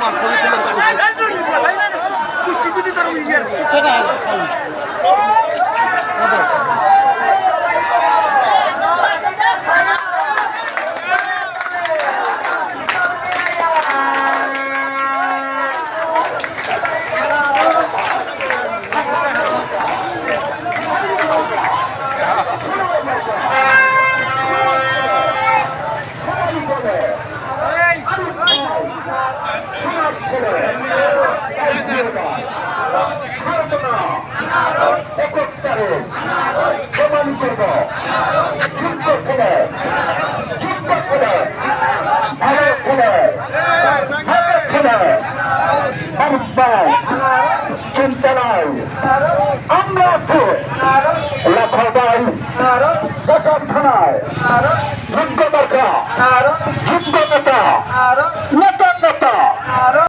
আমার শরীর তুলে করব যুদ্ধ করে। যুদ্ধ করে ভারত করে ভারত আমরা